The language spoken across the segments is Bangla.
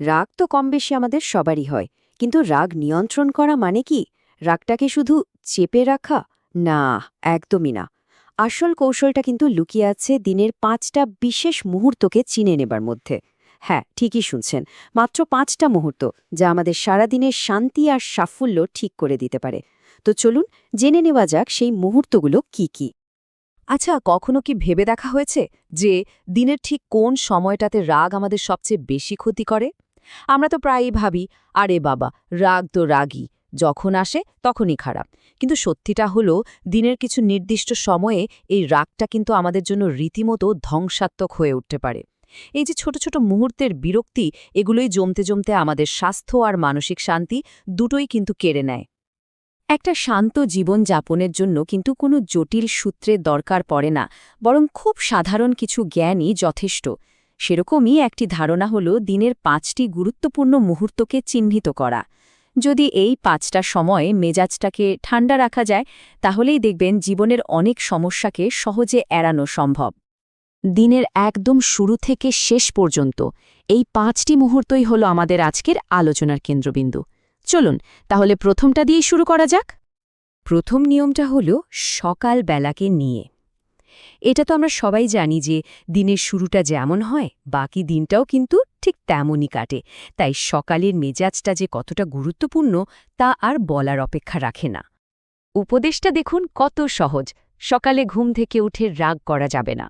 রাগ তো কম বেশি আমাদের সবারই হয়। কিন্তু রাগ নিয়ন্ত্রণ করা মানে কি? রাগটাকে শুধু চেপে রাখা? না, একদমই না। আসল কৌশলটা কিন্তু লুকিয়ে আছে দিনের পাঁচটা বিশেষ মুহূর্তকে চিনে নেবার মধ্যে। হ্যাঁ ঠিকই শুনছেন। মাত্র পাঁচটা মুহূর্ত, যা আমাদের সারাদিনের শান্তি আর সাফল্য ঠিক করে দিতে পারে। তো চলুন, জেনে নেওয়া যাক সেই মুহূর্তগুলো কি কি। আচ্ছা কখনো কি ভেবে দেখা হয়েছে যে দিনের ঠিক কোন সময়টাতে রাগ আমাদের সবচেয়ে বেশি ক্ষতি করে? আমরা তো প্রায়ই ভাবি, আরে বাবা, রাগ তো রাগই। যখন আসে, তখনই খারাপ। কিন্তু সত্যিটা হলো, দিনের কিছু নির্দিষ্ট সময়ে এই রাগটা কিন্তু আমাদের জন্য রীতিমতো ধ্বংসাত্মক হয়ে উঠতে পারে। এই যে ছোট ছোট মুহূর্তের বিরক্তি, এগুলোই জমতে জমতে আমাদের স্বাস্থ্য আর মানসিক শান্তি দুটোই কিন্তু কেড়ে নেয়। একটা শান্ত জীবন যাপনের জন্য কিন্তু কোনো জটিল সূত্রের দরকার পড়ে না, বরং খুব সাধারণ কিছু জ্ঞানই যথেষ্ট। সেরকমই একটি ধারণা হল দিনের পাঁচটি গুরুত্বপূর্ণ মুহূর্তকে চিহ্নিত করা। যদি এই পাঁচটা সময়ে মেজাজটাকে ঠান্ডা রাখা যায়, তাহলেই দেখবেন জীবনের অনেক সমস্যাকে সহজে এড়ানো সম্ভব। দিনের একদম শুরু থেকে শেষ পর্যন্ত এই পাঁচটি মুহূর্তই হল আমাদের আজকের আলোচনার কেন্দ্রবিন্দু। চলুন, তাহলে প্রথমটা দিয়েই শুরু করা যাক। প্রথম নিয়মটা হল সকালবেলাকে নিয়ে। এটা তো আমরা সবাই জানি যে দিনের শুরুটা যেমন হয়, বাকি দিনটাও কিন্তু ঠিক তেমনই কাটে। তাই সকালের মেজাজটা যে কতটা গুরুত্বপূর্ণ, তা আর বলার অপেক্ষা রাখে না। উপদেশটা দেখুন কত সহজ, সকালে ঘুম থেকে উঠে রাগ করা যাবে না।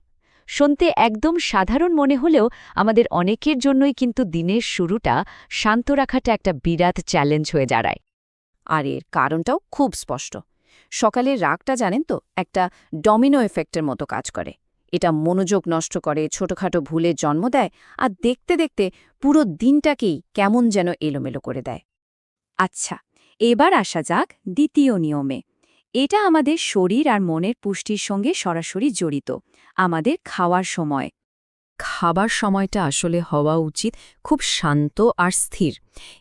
শুনতে একদম সাধারণ মনে হলেও আমাদের অনেকের জন্যই কিন্তু দিনের শুরুটা শান্ত রাখাটা একটা বিরাট চ্যালেঞ্জ হয়ে দাঁড়ায়। আর এর কারণটাও খুব স্পষ্ট। সকালের রাগটা জানেন তো, একটা ডমিনো এফেক্টের মতো কাজ করে। এটা মনোযোগ নষ্ট করে, ছোটখাটো ভুলে জন্ম দেয় আর দেখতে দেখতে পুরো দিনটাকেই কেমন যেন এলোমেলো করে দেয়। আচ্ছা এবার আসা যাক দ্বিতীয় নিয়মে। এটা আমাদের শরীর আর মনের পুষ্টির সঙ্গে সরাসরি জড়িত, আমাদের খাওয়ার সময়। খাবার সময়টা আসলে হওয়া উচিত খুব শান্ত আর স্থির।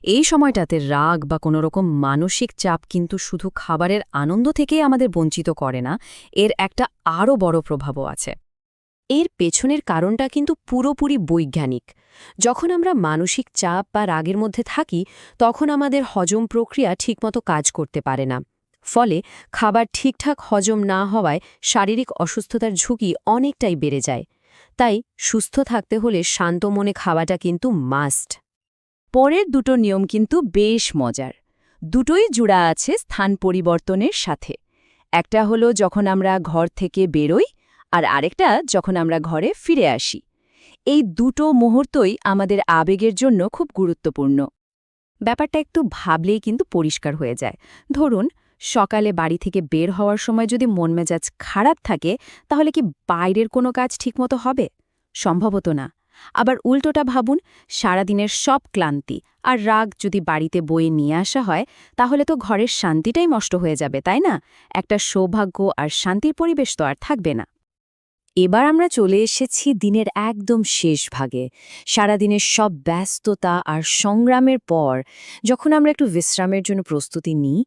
এই সময়টাতে রাগ বা কোনো রকম মানসিক চাপ কিন্তু শুধু খাবারের আনন্দ থেকেই আমাদের বঞ্চিত করে না, এর একটা আরও বড় প্রভাবও আছে। এর পেছনের কারণটা কিন্তু পুরোপুরি বৈজ্ঞানিক। যখন আমরা মানসিক চাপ বা রাগের মধ্যে থাকি, তখন আমাদের হজম প্রক্রিয়া ঠিকমতো কাজ করতে পারে না। ফলে খাবার ঠিকঠাক হজম না হওয়ায় শারীরিক অসুস্থতার ঝুঁকি অনেকটাই বেড়ে যায়। তাই সুস্থ থাকতে হলে শান্ত মনে খাওয়াটা কিন্তু মাস্ট। পরের দুটো নিয়ম কিন্তু বেশ মজার। দুটোই জুড়া আছে স্থান পরিবর্তনের সাথে। একটা হলো যখন আমরা ঘর থেকে বেরোই, আর আরেকটা যখন আমরা ঘরে ফিরে আসি। এই দুটো মুহূর্তই আমাদের আবেগের জন্য খুব গুরুত্বপূর্ণ। ব্যাপারটা একটু ভাবলেই কিন্তু পরিষ্কার হয়ে যায়। ধরুন সকালে বাড়ি থেকে বের হওয়ার সময় যদি মন মেজাজ খারাপ থাকে, তাহলে কি বাইরের কোনো কাজ ঠিকমতো হবে? সম্ভবত না। আবার উল্টোটা ভাবুন, সারাদিনের সব ক্লান্তি আর রাগ যদি বাড়িতে বয়ে নিয়ে আসা হয়, তাহলে তো ঘরের শান্তিটাই নষ্ট হয়ে যাবে, তাই না? একটা সৌভাগ্য আর শান্তির পরিবেশ তো আর থাকবে না। এবার আমরা চলে এসেছি দিনের একদম শেষ ভাগে। সারাদিনের সব ব্যস্ততা আর সংগ্রামের পর যখন আমরা একটু বিশ্রামের জন্য প্রস্তুতি নিই,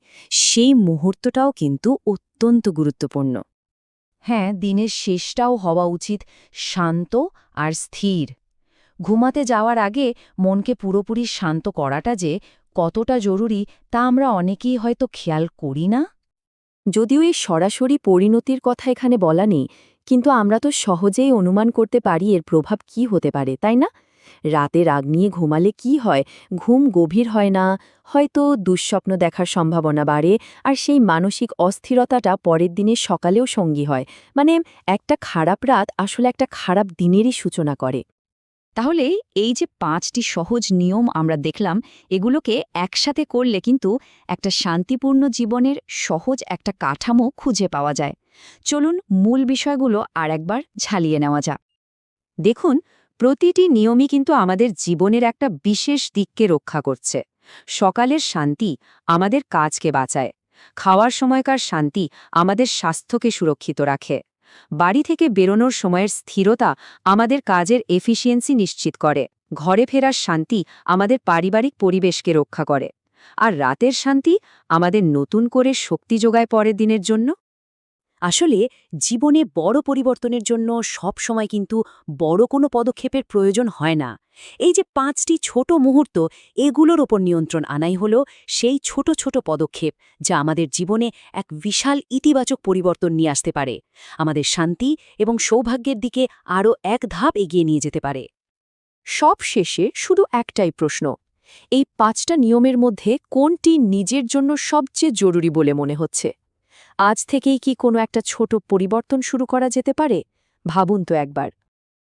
সেই মুহূর্তটাও কিন্তু অত্যন্ত গুরুত্বপূর্ণ। হ্যাঁ দিনের শেষটাও হওয়া উচিত শান্ত আর স্থির। ঘুমাতে যাওয়ার আগে মনকে পুরোপুরি শান্ত করাটা যে কতটা জরুরি তা আমরা অনেকেই হয়তো খেয়াল করি না। যদিও এই সরাসরি পরিণতির কথা এখানে বলা নেই কিন্তু আমরা তো সহজেই অনুমান করতে পারি এর প্রভাব কি হতে পারে, তাই না? রাতে রাগ নিয়ে ঘুমালে কি হয়? ঘুম গভীর হয় না, হয়তো দুঃস্বপ্ন দেখার সম্ভাবনা বাড়ে, আর সেই মানসিক অস্থিরতাটা পরের দিনে সকালেও সঙ্গী হয়। মানে একটা খারাপ রাত আসলে একটা খারাপ দিনেরই সূচনা করে। তাহলে এই যে পাঁচটি সহজ নিয়ম আমরা দেখলাম, এগুলোকে একসাথে করলে কিন্তু একটা শান্তিপূর্ণ জীবনের সহজ একটা কাঠামো খুঁজে পাওয়া যায়। চলুন মূল বিষয়গুলো আর একবার ঝালিয়ে নেওয়া যাক। দেখুন, প্রতিটি নিয়মই কিন্তু আমাদের জীবনের একটা বিশেষ দিককে রক্ষা করছে। সকালের শান্তি আমাদের কাজকে বাঁচায়। খাওয়ার সময়কার শান্তি আমাদের স্বাস্থ্যকে সুরক্ষিত রাখে। বাড়ি থেকে বেরোনোর সময়ের স্থিরতা আমাদের কাজের এফিসিয়েন্সি নিশ্চিত করে, ঘরে ফেরার শান্তি আমাদের পারিবারিক পরিবেশকে রক্ষা করে। আর রাতের শান্তি আমাদের নতুন করে শক্তি যোগায় পরের দিনের জন্য? আসলে, জীবনে বড় পরিবর্তনের জন্য সব সময় কিন্তু বড় কোনো পদক্ষেপের প্রয়োজন হয় না। এই যে পাঁচটি ছোট মুহূর্ত, এগুলোর ওপর নিয়ন্ত্রণ আনাই হল সেই ছোট ছোট পদক্ষেপ যা আমাদের জীবনে এক বিশাল ইতিবাচক পরিবর্তন নিয়ে আসতে পারে, আমাদের শান্তি এবং সৌভাগ্যের দিকে আরও এক ধাপ এগিয়ে নিয়ে যেতে পারে। সব শেষে শুধু একটাই প্রশ্ন, এই পাঁচটা নিয়মের মধ্যে কোনটি নিজের জন্য সবচেয়ে জরুরি বলে মনে হচ্ছে? আজ থেকেই কি কোনো একটা ছোট পরিবর্তন শুরু করা যেতে পারে? ভাবুন তো একবার।